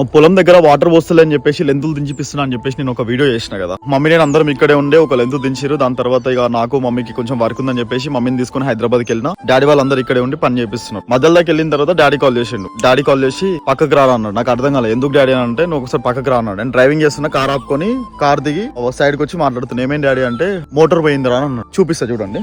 మా పొలం దగ్గర వాటర్ వస్తలే అని చెప్పేసి లెంతులు దించిపిస్తున్నా అని చెప్పేసి నేను ఒక వీడియో చేసిన కదా. మమ్మీ నేను అందరం ఇక్కడే ఉండే ఒక లెంతు దించారు దాని తర్వాత ఇక నాకు మమ్మీకి కొంచెం వర్క్ ఉందని చెప్పేసి మమ్మీని తీసుకుని హైదరాబాద్కి వెళ్ళిన. డాడీ వాళ్ళందరూ ఇక్కడే ఉండి పని చేపిస్తున్నారు. మధ్యలోకి వెళ్ళిన తర్వాత డాడీ కాల్ చేసిండు. డాడీ కాల్ చేసి పక్కకు రా అన్నాడు. నాకు అర్థం కాలేదు ఎందుకు డాడీ అని అంటే నువ్వు ఒకసారి పక్కకు రా అన్నాడు. నేను డ్రైవింగ్ చేస్తున్న కార్ ఆపుకొని కార్ దిగి సైడ్కి వచ్చి మాట్లాడుతున్నా. ఏమేం డాడీ అంటే మోటార్ పోయిందిరా అని అన్నాడు. చూపిస్తా చూడండి.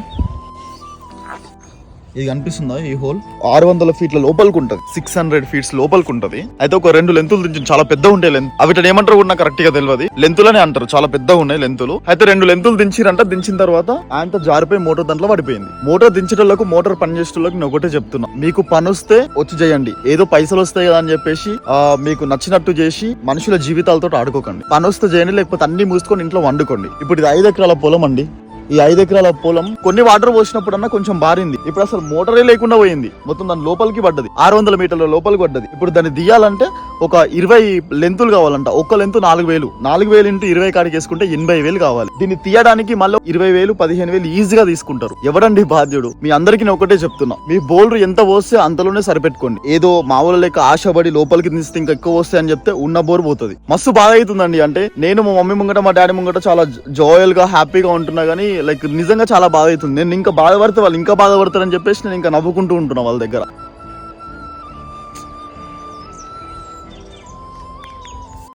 ఇది కనిపిస్తుందా? ఈ హోల్? ఆరు వందల ఫీట్ల లోపలికి ఉంటది సిక్స్ హండ్రెడ్ ఫీట్స్ లోపలికి ఉంటది అయితే ఒక రెండు లెంతులు దించి చాలా పెద్ద ఉంటాయి లెంత్. అవి ఏమంటారు కూడా కరెక్ట్గా తెలియదు లెంతులనే అంటారు. చాలా పెద్దగా ఉన్నాయి లెంతులు. అయితే రెండు లెంతులు దించిరంట. దించిన తర్వాత ఆయనతో జారిపోయి మోటార్ దాంట్లో పడిపోయింది. మోటార్ దించేటోళ్ళకు మోటార్ పనిచేసేటోళ్ళకి నేను ఒకటే చెప్తున్నా. మీకు పని వస్తే వచ్చి చేయండి. ఏదో పైసలు వస్తాయి కదా అని చెప్పేసి మీకు నచ్చినట్టు చేసి మనుషుల జీవితాలతో ఆడుకోకండి. పని వస్తే చేయండి లేకపోతే అన్ని మూసుకొని ఇంట్లో వండుకోండి. ఇప్పుడు ఇది ఐదు ఎకరాల పొలం అండి. ఈ ఐదు ఎకరాల పొలం కొన్ని వాటర్ పోసినప్పుడన్నా కొంచెం బారింది. ఇప్పుడు అసలు మోటరే లేకుండా పోయింది. మొత్తం దాని లోపలికి పడ్డది. ఆరు వందల మీటర్ల లోపలికి పడ్డది. ఇప్పుడు దాన్ని దియాలంటే ఒక ఇరవై లెంతులు కావాలంట. ఒక్క లెంతు నాలుగు వేలు. నాలుగు వేలు ఇంటూ ఇరవై కాడికి వేసుకుంటే ఎనభై వేలు కావాలి. దీన్ని తీయడానికి మళ్ళీ ఇరవై వేలు పదిహేను వేలు ఈజీగా తీసుకుంటారు. ఎవడండి బాధ్యుడు? మీ అందరికి నేను ఒకటే చెప్తున్నా. మీ బౌలర్ ఎంత పోస్తే అంతలోనే సరిపెట్టుకోండి. ఏదో మామూలు లెక్క ఆశపడి లోపలికి తీస్తే ఇంకా ఎక్కువ వస్తే అని చెప్తే ఉన్న బోర్ పోతుంది. మస్తు బాగా అవుతుందండి. అంటే నేను మా మమ్మీ ముంగట మా డాడీ ముంగట చాలా జాయల్గా హ్యాపీగా ఉంటున్నా కానీ లైక్ నిజంగా చాలా బాగా అవుతుంది. నేను ఇంకా బాధపడితే వాళ్ళు ఇంకా బాధపడతారని చెప్పేసి నేను ఇంకా నవ్వుకుంటూ ఉంటున్నా వాళ్ళ దగ్గర.